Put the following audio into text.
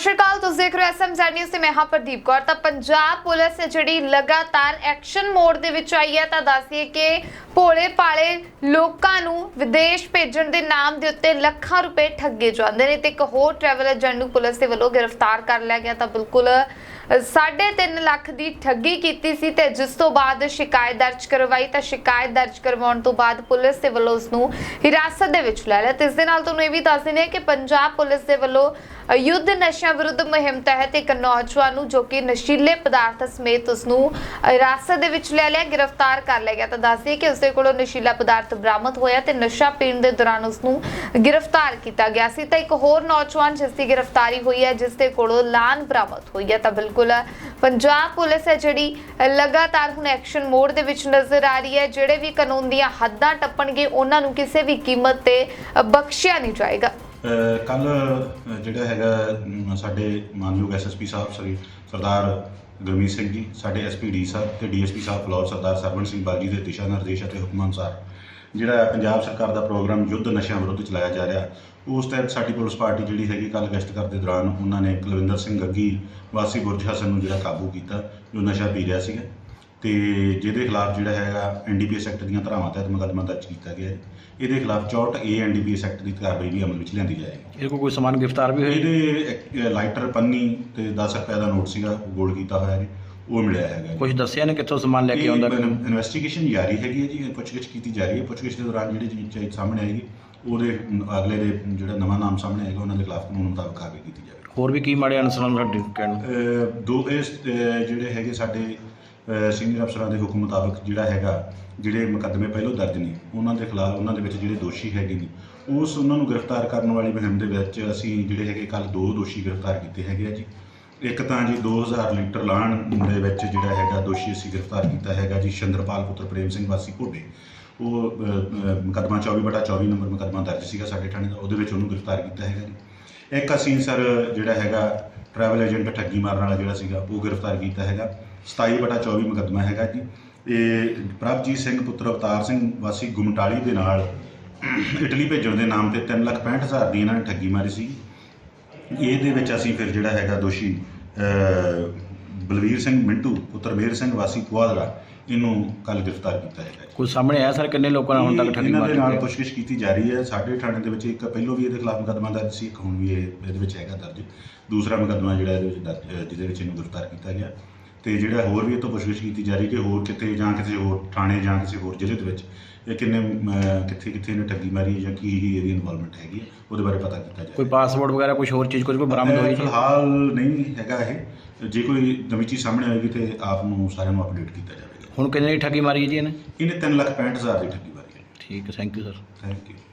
ਸ਼੍ਰੀ ਅਕਾਲ, ਤੁਸੀਂ ਦੇਖ ਰਹੇ ਹੋ ਐਸਐਮਜ਼ੈਡ ਨਿਊਜ਼ ਤੇ ਮੈਂ ਹਾਂ ਪ੍ਰਦੀਪ ਕੌਰ। ਤਾਂ ਪੰਜਾਬ ਪੁਲਿਸ ਜਿਹੜੀ ਲਗਾਤਾਰ ਐਕਸ਼ਨ ਮੋਡ ਦੇ ਵਿੱਚ ਆਈ ਹੈ, ਤਾਂ ਦੱਸਦੀਏ ਕਿ ਭੋਲੇ ਪਾਲੇ ਲੋਕਾਂ ਨੂੰ ਵਿਦੇਸ਼ ਭੇਜਣ ਦੇ ਨਾਮ ਦੇ ਉੱਤੇ ਲੱਖਾਂ ਰੁਪਏ ਠੱਗੇ ਜਾਂਦੇ ਨੇ ਤੇ ਇੱਕ ਹੋਰ ਟਰੈਵਲ ਏਜੰਟ ਨੂੰ ਪੁਲਿਸ ਦੇ ਵੱਲੋਂ ਗ੍ਰਿਫਤਾਰ ਕਰ ਲਿਆ ਗਿਆ, ਤਾਂ ਬਿਲਕੁਲ 3.5 ਲੱਖ ਦੀ ਠੱਗੀ ਕੀਤੀ ਸੀ ਤੇ ਜਿਸ ਤੋਂ ਬਾਅਦ ਸ਼ਿਕਾਇਤ ਦਰਜ ਕਰਵਾਈ ਤਾਂ ਸ਼ਿਕਾਇਤ ਦਰਜ ਕਰਵਾਉਣ ਤੋਂ ਬਾਅਦ ਪੁਲਿਸ ਦੇ ਵੱਲੋਂ ਉਸ ਨੂੰ ਹਿਰਾਸਤ ਦੇ ਵਿੱਚ ਲੈ ਲਿਆ। ਤੇ ਇਸ ਦੇ ਨਾਲ ਤੁਹਾਨੂੰ ਇਹ ਵੀ ਦੱਸ ਦਿੰਦੇ ਕਿ ਪੰਜਾਬ ਪੁਲਿਸ ਦੇ ਵੱਲੋਂ ਯੁੱਧ ਨਸ਼ਿਆਂ ਵਿਰੁੱਧ ਮੁਹਿੰਮ ਤਹਿਤ ਇੱਕ ਨੌਜਵਾਨ ਨੂੰ ਜੋ ਕਿ ਨਸ਼ੀਲੇ ਪਦਾਰਥ ਸਮੇਤ ਉਸ ਨੂੰ ਹਿਰਾਸਤ ਦੇ ਵਿੱਚ ਲੈ ਲਿਆ, ਗ੍ਰਿਫਤਾਰ ਕਰ ਲਿਆ ਗਿਆ। ਤਾਂ ਦੱਸਦੇ ਕਿ ਉਸ ਦੇ ਕੋਲੋਂ ਨਸ਼ੀਲਾ ਪਦਾਰਥ ਬਰਾਮਦ ਹੋਇਆ ਤੇ ਨਸ਼ਾ ਪੀਣ ਦੇ ਦੌਰਾਨ ਉਸ ਨੂੰ ਗ੍ਰਿਫਤਾਰ ਕੀਤਾ ਗਿਆ ਸੀ। ਤਾਂ ਇੱਕ ਹੋਰ ਨੌਜਵਾਨ ਜਿਸ ਦੀ ਗ੍ਰਿਫਤਾਰੀ ਹੋਈ ਹੈ, ਜਿਸ ਦੇ ਕੋਲੋਂ ਲਾਨ ਬਰਾਮਦ ਹੋਈ ਹੈ, ਤਾਂ ਬਿਲਕੁਲ ਪੰਜਾਬ ਪੁਲਿਸ ਹੈ ਜਿਹੜੀ ਲਗਾਤਾਰ ਹੁਣ ਐਕਸ਼ਨ ਮੋਡ ਦੇ ਵਿੱਚ ਨਜ਼ਰ ਆ ਰਹੀ ਹੈ। ਜਿਹੜੇ ਵੀ ਕਾਨੂੰਨ ਦੀਆਂ ਹੱਦਾਂ ਟੱਪਣਗੇ, ਉਹਨਾਂ ਨੂੰ ਕਿਸੇ ਵੀ ਕੀਮਤ ਤੇ ਬਖਸ਼ਿਆ ਨਹੀਂ ਜਾਏਗਾ। ਕੱਲ ਜਿਹੜਾ ਹੈਗਾ ਸਾਡੇ ਮਾਨਯੋਗ ਐਸਐਸਪੀ ਸਾਹਿਬ, ਸ੍ਰੀ, ਸਰਦਾਰ ਗੁਰਮੀਤ ਸਿੰਘ ਜੀ, ਸਾਡੇ ਐਸਪੀਡੀ ਸਾਹਿਬ ਤੇ ਡੀਐਸਪੀ ਸਾਹਿਬ ਫਲੋਰ ਸਰਦਾਰ ਸਰਵਣ ਸਿੰਘ ਬਾਜੀ ਦੇ ਦਿਸ਼ਾ ਨਿਰਦੇਸ਼ ਅਤੇ ਹੁਕਮਾਂ ਅਨੁਸਾਰ ਜਿਹੜਾ ਪੰਜਾਬ ਸਰਕਾਰ ਦਾ ਪ੍ਰੋਗਰਾਮ ਯੁੱਧ ਨਸ਼ਿਆਂ ਵਿਰੁੱਧ ਚਲਾਇਆ ਜਾ ਰਿਹਾ ਉਸ ਤਹਿਤ ਸਾਡੀ ਪੁਲਿਸ ਪਾਰਟੀ ਜਿਹੜੀ ਹੈਗੀ ਕੱਲ ਗਸ਼ਤ ਕਰਦੇ ਦੌਰਾਨ ਉਹਨਾਂ ਨੇ ਕੁਲਵਿੰਦਰ ਸਿੰਘ ਗੱਗੀ ਵਾਸੀ ਬੁਰਜ ਹਸਨ ਨੂੰ ਜਿਹੜਾ ਕਾਬੂ ਕੀਤਾ ਜੋ ਨਸ਼ਾ ਪੀ ਰਿਹਾ ਸੀਗਾ। ਤੇ ਜਿਹਦੇ ਖਿਲਾਫ ਜਿਹੜਾ ਹੈਗਾ ਐਨਡੀਪੀਐਸ ਐਕਟ ਦੀਆਂ ਧਾਰਾਵਾਂ ਤਹਿਤ ਮੁਕੱਦਮਾ ਦਰਜ ਕੀਤਾ ਗਿਆ ਹੈ। ਇਹਦੇ ਖਿਲਾਫ 64 ਏ ਐਨਡੀਪੀਐਸ ਐਕਟ ਦੀ ਕਾਰਵਾਈ ਵੀ ਅਮਲ ਵਿੱਚ ਲਿਆਂਦੀ ਜਾਏਗੀ। ਇਹ ਕੋਲ ਕੋਈ ਸਮਾਨ ਗ੍ਰਿਫਤਾਰ ਵੀ ਹੋਈ ਇਹਦੇ ਲਾਈਟਰ ਪੰਨੀ ਤੇ 10 ਰੁਪਏ ਦਾ ਨੋਟ ਸੀਗਾ ਗੋਲ ਕੀਤਾ ਹੋਇਆ ਜੀ। ਉਹ ਮਿਲਿਆ ਹੈਗਾ ਕੁਝ ਦੱਸਿਆ ਨੇ ਕਿੱਥੋਂ ਸਮਾਨ ਲੈ ਕੇ ਆਉਂਦਾ ਇਨਵੈਸਟੀਗੇਸ਼ਨ ਜਾਰੀ ਹੈਗੀ ਹੈ ਜੀ ਪੁੱਛਗਿੱਛ ਕੀਤੀ ਜਾ ਰਹੀ ਹੈ। ਪੁੱਛਗਿੱਛ ਦੇ ਦੌਰਾਨ ਜਿਹੜੀ ਚੀਜ਼ ਸਾਹਮਣੇ ਆਏਗੀ ਉਹਦੇ ਅਗਲੇ ਦੇ ਜਿਹੜਾ ਨਵਾਂ ਨਾਮ ਸਾਹਮਣੇ ਆਏਗਾ ਉਹਨਾਂ ਦੇ ਖਿਲਾਫ ਕਾਨੂੰਨ ਮੁਤਾਬਕ ਕਾਰਵਾਈ ਕੀਤੀ ਜਾਵੇਗੀ। ਹੋਰ ਵੀ ਕੀ ਮਾੜੇ ਅਨਸਰਾਂ ਸਾਡੇ ਕਹਿਣ ਦੋ ਇਸ ਜਿਹੜੇ ਹੈਗੇ ਸਾਡੇ ਸੀਨੀਅਰ ਅਫਸਰਾਂ ਦੇ ਹੁਕਮ ਮੁਤਾਬਕ ਜਿਹੜਾ ਹੈਗਾ ਜਿਹੜੇ ਮੁਕੱਦਮੇ ਪਹਿਲਾਂ ਦਰਜ ਨੇ ਉਹਨਾਂ ਦੇ ਖਿਲਾਫ ਉਹਨਾਂ ਦੇ ਵਿੱਚ ਜਿਹੜੇ ਦੋਸ਼ੀ ਹੈਗੇ ਨੇ ਉਸ ਉਹਨਾਂ ਨੂੰ ਗ੍ਰਿਫਤਾਰ ਕਰਨ ਵਾਲੀ ਮੁਹਿੰਮ ਦੇ ਵਿੱਚ ਅਸੀਂ ਜਿਹੜੇ ਹੈਗੇ ਕੱਲ ਦੋ ਦੋਸ਼ੀ ਗ੍ਰਿਫਤਾਰ ਕੀਤੇ ਹੈਗੇ ਆ ਜੀ। ਇੱਕ ਤਾਂ ਜੀ 2000 ਲੀਟਰ ਲਾਣ ਦੇ ਵਿੱਚ ਜਿਹੜਾ ਹੈਗਾ ਦੋਸ਼ੀ ਅਸੀਂ ਗ੍ਰਿਫਤਾਰ ਕੀਤਾ ਹੈਗਾ ਜੀ ਸ਼ੰਦਰਪਾਲ ਪੁੱਤਰ ਪ੍ਰੇਮ ਸਿੰਘ ਵਾਸੀ ਘੋੜੇ। ਉਹ ਅਹ, ਮੁਕੱਦਮਾ 24 ਬਟਾ 24 ਨੰਬਰ ਮੁਕੱਦਮਾ ਦਰਜ ਸੀਗਾ ਸਾਡੇ ਥਾਣੇ ਦਾ ਉਹਦੇ ਵਿੱਚ ਉਹਨੂੰ ਗ੍ਰਿਫਤਾਰ ਕੀਤਾ ਹੈਗਾ ਜੀ। ਇੱਕ ਅਸੀਂ ਸਰ ਜਿਹੜਾ ਹੈਗਾ ਟਰੈਵਲ ਏਜੰਟ ਠੱਗੀ ਮਾਰਨ ਵਾਲਾ ਜਿਹੜਾ ਸੀਗਾ ਉਹ ਗ੍ਰਿਫਤਾਰ ਕੀਤਾ ਹੈਗਾ। 27 ਬਟਾ 24 ਮੁਕੱਦਮਾ ਹੈਗਾ ਜੀ। ਇਹ ਪ੍ਰਭਜੀਤ ਸਿੰਘ ਪੁੱਤਰ ਅਵਤਾਰ ਸਿੰਘ ਵਾਸੀ ਗੁਮਟਾਲੀ ਦੇ ਨਾਲ ਇਟਲੀ ਭੇਜਣ ਦੇ ਨਾਮ ਤੇ 365000 ਦੀ ਇਹਨਾਂ ਨੇ ਠੱਗੀ ਮਾਰੀ ਸੀ। ਇਹਦੇ ਵਿੱਚ ਅਸੀਂ ਫਿਰ ਜਿਹੜਾ ਹੈਗਾ ਦੋਸ਼ੀ ਬਲਵੀਰ ਸਿੰਘ ਮਿੰਟੂ ਪੁੱਤਰ ਮੇਰ ਸਿੰਘ ਵਾਸੀ ਕੁਆਦਰਾ ਇਹਨੂੰ ਕੱਲ ਗ੍ਰਿਫਤਾਰ ਕੀਤਾ ਹੈਗਾ। ਕੋਈ ਸਾਹਮਣੇ ਆਇਆ ਸਰ ਕਿੰਨੇ ਲੋਕਾਂ ਨਾਲ ਹੁਣ ਤੱਕ ਠੱਗੀ ਇਹਨਾਂ ਮਾਰ ਦੇ ਨਾਲ? ਪੁੱਛਗਿੱਛ ਕੀਤੀ ਜਾ ਰਹੀ ਹੈ ਸਾਡੇ ਥਾਣੇ ਦੇ ਵਿੱਚ ਇੱਕ ਪਹਿਲੋਂ ਵੀ ਇਹਦੇ ਖਿਲਾਫ ਮੁਕੱਦਮਾ ਦਰਜ ਸੀ ਇੱਕ ਹੁਣ ਵੀ ਇਹ ਇਹਦੇ ਵਿੱਚ ਹੈਗਾ ਦਰਜ ਦੂਸਰਾ ਮੁਕੱਦਮਾ ਜਿਹੜਾ ਇਹਦੇ ਵਿੱਚ ਦਰਜ ਜਿਹਦੇ ਵਿੱਚ ਇਹਨੂੰ ਗ੍ਰਿਫਤਾਰ ਕੀਤਾ ਗਿਆ ਤੇ ਜਿਹੜਾ ਹੋਰ ਵੀ ਇਹ ਤੋਂ ਪੁੱਛਗਿੱਛ ਕੀਤੀ ਜਾ ਰਹੀ ਕਿ ਹੋਰ ਕਿਤੇ ਜਾਂ ਕਿਸੇ ਹੋਰ ਥਾਣੇ ਜਾਂ ਕਿਸੇ ਹੋਰ ਜ਼ਿਲ੍ਹੇ ਦੇ ਵਿੱਚ ਇਹ ਕਿੰਨੇ ਕਿੱਥੇ ਕਿੱਥੇ ਇਹਨੇ ਠੱਗੀ ਮਾਰੀ ਜਾਂ ਕੀ ਹੀ ਇਹਦੀ ਇਨਵੋਲਵਮੈਂਟ ਹੈਗੀ ਹੈ ਉਹਦੇ ਬਾਰੇ ਪਤਾ ਕੀਤਾ ਕੋਈ ਜਾਏ ਪਾਸਪੋਰਟ ਵਗੈਰਾ ਕੁਝ ਹੋਰ ਚੀਜ਼ ਕੁਝ ਕੋਈ ਬਰਾਮਦ ਹੋਈ ਫਿਲਹਾਲ ਨਹੀਂ ਹੈਗਾ ਇਹ। ਜੇ ਕੋਈ ਨਵੀਂ ਚੀਜ਼ ਸਾਹਮਣੇ ਆਏਗੀ ਤੇ ਆਪ ਨੂੰ ਸਾਰਿਆਂ ਨੂੰ ਅਪਡੇਟ ਕੀਤਾ ਜਾਵੇਗਾ। ਹੁਣ ਕਿੰਨੇ ਦੀ ਠੱਗੀ ਮਾਰੀ ਜੀ ਇਹਨੇ? ਇਹਨੇ 365000 ਦੀ ਠੱਗੀ ਮਾਰੀ ਹੈ। ਠੀਕ ਹੈ thank you sir thank you